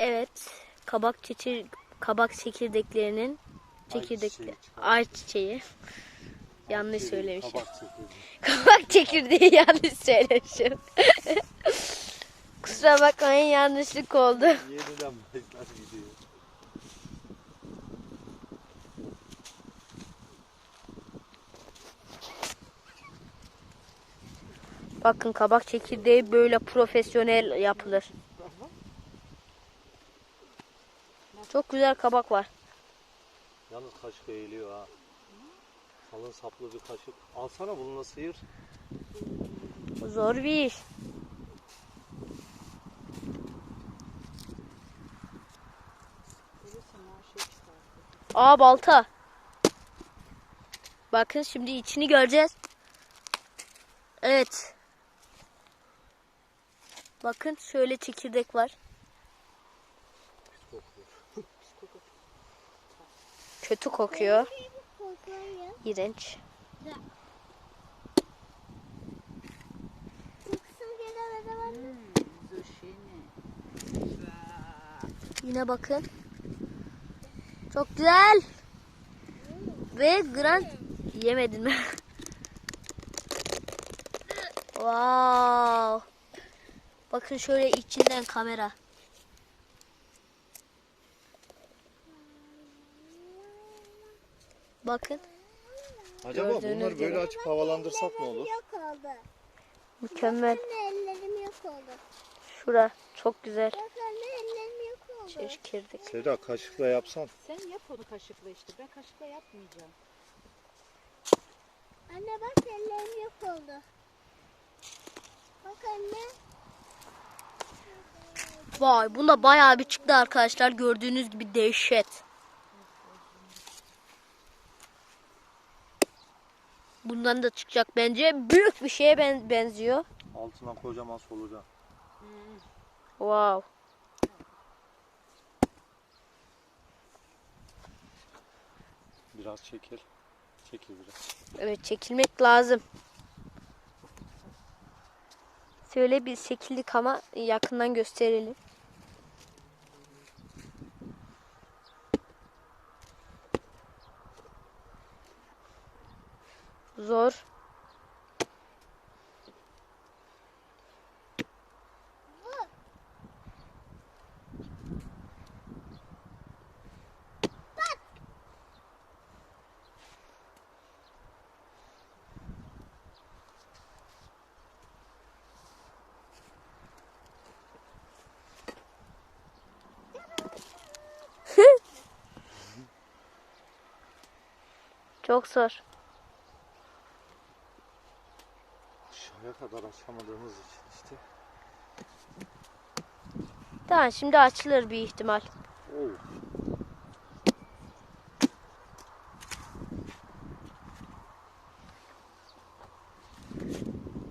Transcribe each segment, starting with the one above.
Evet. Kabak çekir kabak çekirdeklerinin çekirdek çiçeği çıkar. ay çiçeği. Yanlış söylemişim. Kabak çekirdeği. Kabak çekirdeği yanlış söylemişim. Kusura bakmayın yanlışlık oldu. Yeniden başlar gidiyor. Bakın kabak çekirdeği böyle profesyonel yapılır. Çok güzel kabak var. Yalnız kaşık eğiliyor ha. Kalın saplı bir kaşık. Alsana bununla sıyır. Zor bir iş. Aa balta. Bakın şimdi içini göreceğiz. Evet. Bakın şöyle çekirdek var. Pis kokuyor. Kötü kokuyor. İğrenç. Adam Yine bakın. Çok güzel. Ve gran yemedin mi? wow. Bakın şöyle içinden kamera. Acaba Bakın bunları Gördüğünüz böyle gibi. açıp havalandırsak ne olur? yok oldu. mükemmel. Anne ellerim yok oldu. Şura çok güzel. Bak anne ellerim yok oldu. Çekirdek. Sevda kaşıkla yapsan. Sen yap onu kaşıkla işte. Ben kaşıkla yapmayacağım. Anne bak ellerim yok oldu. Bak anne. Vay bunda bayağı bir çıktı arkadaşlar. Gördüğünüz gibi dehşet. Bundan da çıkacak bence. Büyük bir şeye ben benziyor. Altına kocaman solucan. Wow. Biraz çekil. Çekil biraz. Evet çekilmek lazım. Şöyle bir çekildik ama yakından gösterelim. Zor. Çok zor. Aşağıya kadar açamadığımız için işte. Tamam şimdi açılır bir ihtimal. Oo.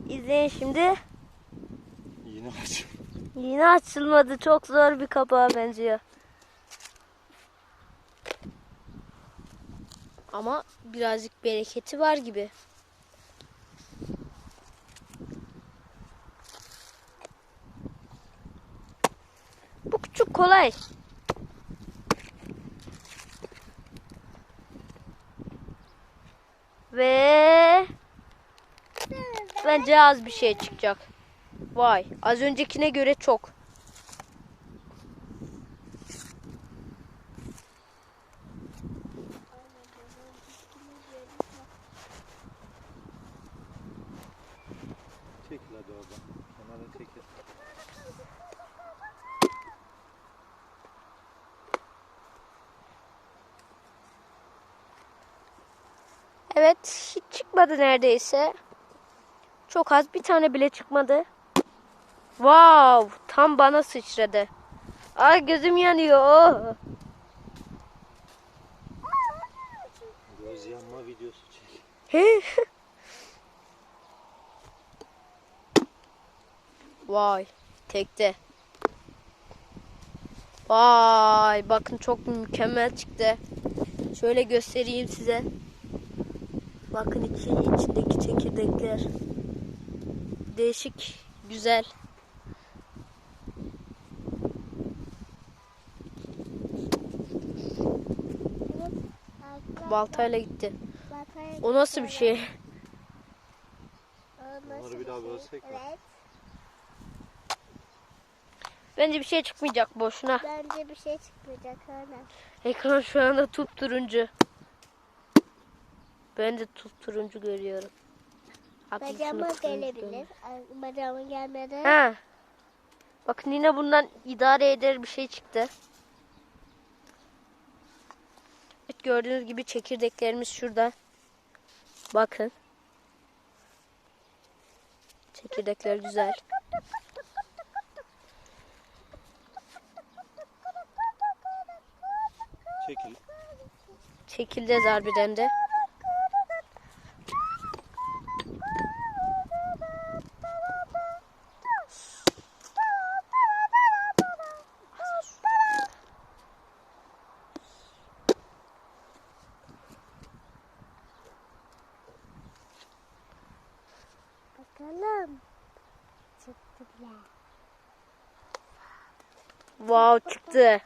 İzleyin şimdi. Yine aç. Yine açılmadı. Çok zor bir kapağa benziyor. Ama birazcık bereketi var gibi. Bu küçük kolay. Ve bence az bir şey çıkacak. Vay, az öncekine göre çok. Çekil hadi oradan. Kenara çekil. Evet, hiç çıkmadı neredeyse. Çok az bir tane bile çıkmadı. Wow, tam bana sıçradı. Ay gözüm yanıyor. Oh. Göz yanma videosu çek. Vay, tekte. Vay, bakın çok mükemmel çıktı. Şöyle göstereyim size. Bakın içi, içindeki çekirdekler. Değişik, güzel. Baltayla gitti. O nasıl bir şey? Onları bir daha şey? bölsek mi? Evet. Bence bir şey çıkmayacak boşuna. Bence bir şey çıkmayacak aynen. Ekran şu anda tutturuncu. Ben de turuncu görüyorum. Haklısınız, Bacağıma turuncu gelebilir. görüyorum. Bacağıma gelmedi. Ha. Bakın yine bundan idare eder bir şey çıktı. Evet gördüğünüz gibi çekirdeklerimiz şurada. Bakın. Çekirdekler güzel. Çekil. Çekileceğiz harbiden de. Bakalım. Çıktı bile. Wow çıktı.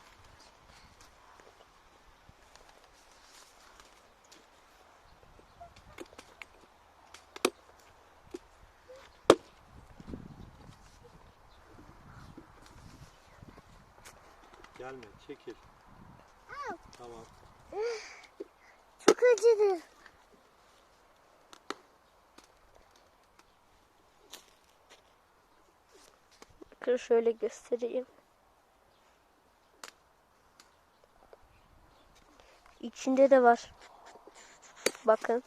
Gelme. Çekil. Tamam. Çok acıdı. Şöyle göstereyim. İçinde de var. Bakın.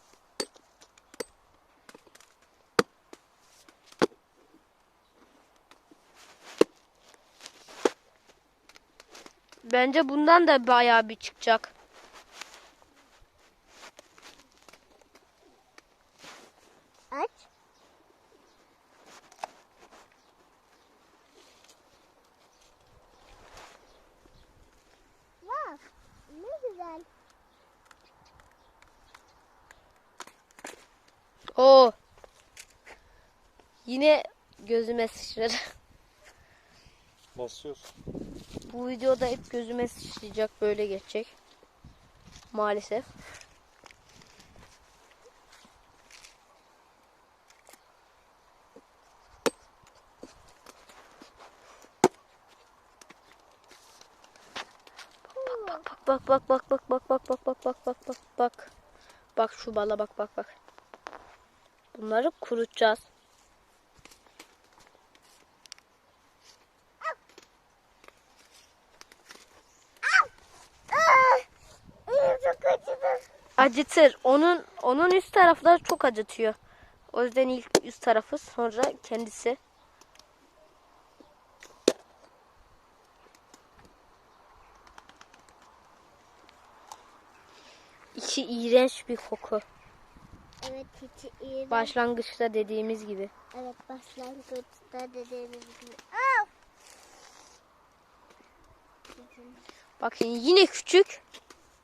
Bence bundan da bayağı bir çıkacak. Aç. Vah. Ne güzel. Oo. Yine gözüme sıçradı. Basıyorsun. Bu videoda hep gözüme sıçrayacak böyle geçecek. Maalesef. Bak bak bak bak bak bak bak bak bak bak bak bak bak. Bak şu bala bak bak bak. Bunları kurutacağız. Acıtır. Onun onun üst tarafları çok acıtıyor. O yüzden ilk üst tarafı sonra kendisi. İçi iğrenç bir koku. Evet hiç iyi. Başlangıçta dediğimiz gibi. Evet başlangıçta dediğimiz gibi. Bakın yine küçük.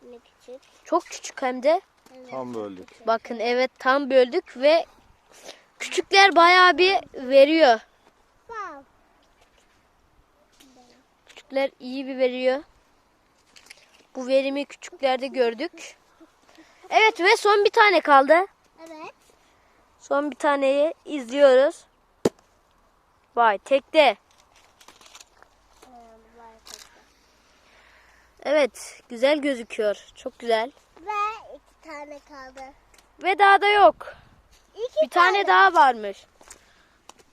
Ne küçük. Çok küçük hem de. Evet, Tam böldük. küçük. Bakın evet tam böldük ve küçükler bayağı bir veriyor. Wow. Küçükler iyi bir veriyor. Bu verimi küçüklerde gördük. Evet ve son bir tane kaldı. Son bir taneyi izliyoruz. Vay tekte. Evet güzel gözüküyor. Çok güzel. Ve iki tane kaldı. Ve daha da yok. İki Bir tane daha varmış.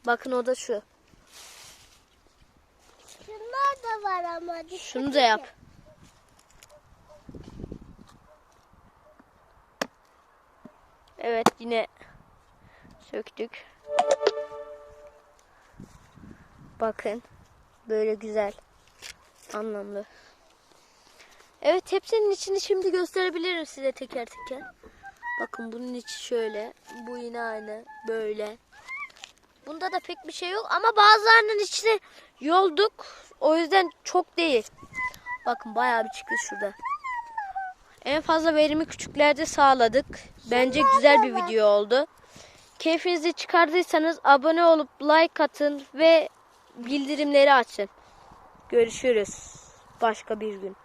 Bakın o da şu. Şunlar da var ama. dikkat Şunu da yap. Evet yine söktük. Bakın böyle güzel anlamlı. Evet hepsinin içini şimdi gösterebilirim size teker teker. Bakın bunun içi şöyle. Bu yine aynı böyle. Bunda da pek bir şey yok ama bazılarının içine yolduk. O yüzden çok değil. Bakın bayağı bir çıkıyor şurada. En fazla verimi küçüklerde sağladık. Bence güzel bir video oldu. Keyfinizi çıkardıysanız abone olup like atın ve bildirimleri açın. Görüşürüz başka bir gün.